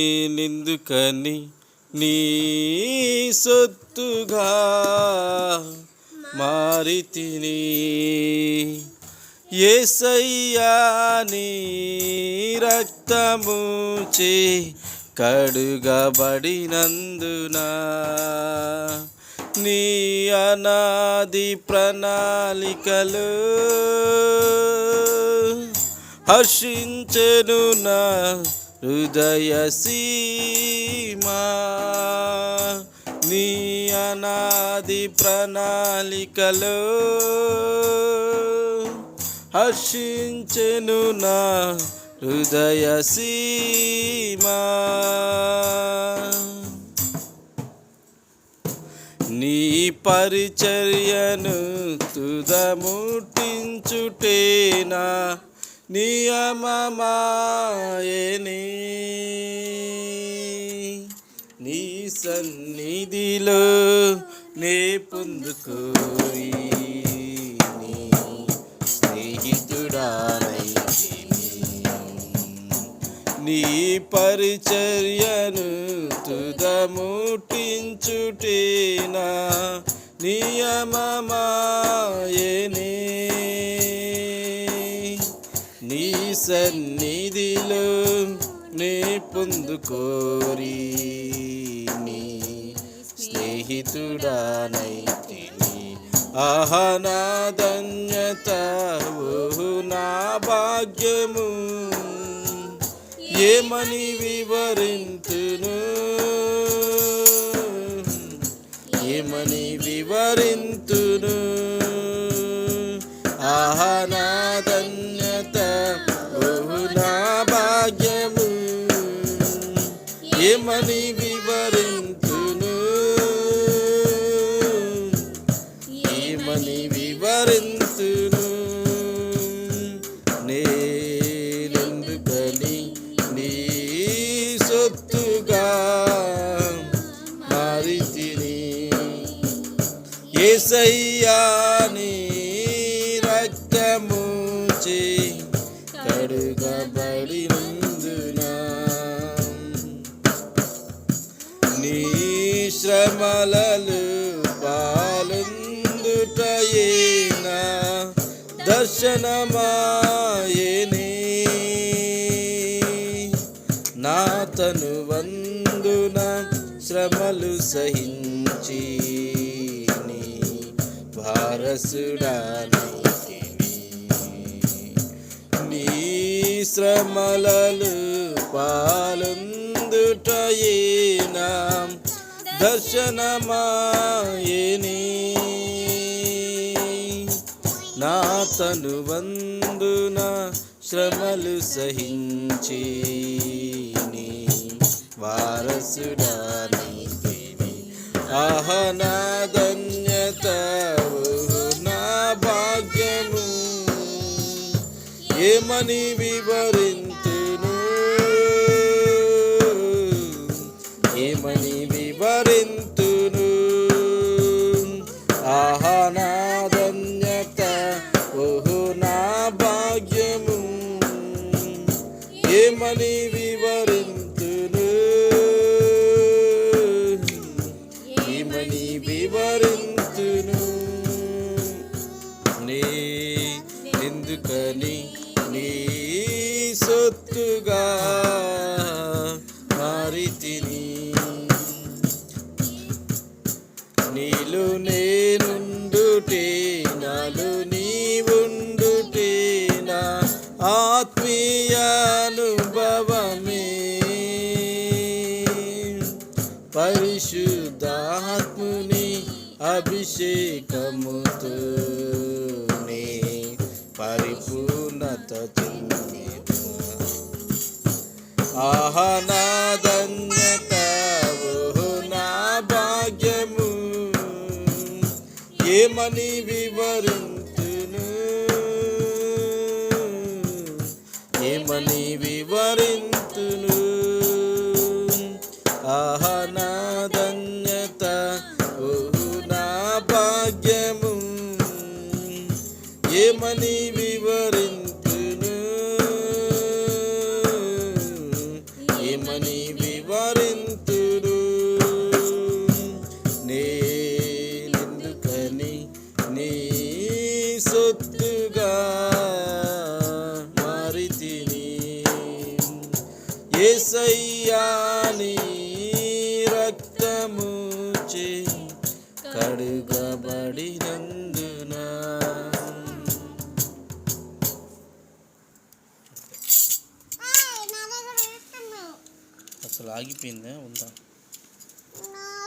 నేనెందుకని నీ సొత్తుగా మారి తిని ఏసయ్యా నీ రక్తము చే కడుగబడినందున నీ అనాది ప్రణాళికలు హర్షించెను నా హృదయ సీమా నీ అనాది ప్రణాళికలో హర్షించెను నా హృదయ సీమా. నీ పరిచర్యను తుదముటించుటేనా నియమమాయని నీ. సన్నిధిలో నే పొందుకోయి నీ స్నేహితుడానైతిని నీ. పరిచర్యను తుదముటించుటేనా నియమమాయని సన్నిధిలో నే పొందుకోరి. నీ స్నేహితుడానైతిని ఆహా నా ధన్యత నా భాగ్యము. ఏమని వివరింతును? ఏమని వివరించును నేనెందుకని నీ సొత్తుగా మారితిని. ఏసయ్యా నీ రక్తము చే నీ శ్రమలలు దర్శనమాయనే. నా తను వందున శ్రమలు సహించి నీ నీ శ్రమలలు పాలుందుటయేనా దర్శనమాయనీ. నా తను వందున శ్రమలు సహించి నీ వారసుడానైతిని నా ధన్యత నా భాగ్యము. ఏమని వివరింతును అందుకని నీ సొత్తుగా మారితిని నీలు నేనుండుటే నాలు నీవుండుటే నా ఆత్మీయ అనుభవమే. పరిశుద్ధాత్ముని అభిషేకముతో ಆಹನ ఏమని వివరింతుడు. నేనెందుకని నీ సొత్తుగా మారితిని? ఏసయ్యాని రక్తము చే కడుగబడినందున 아기비 있네 온다. 음.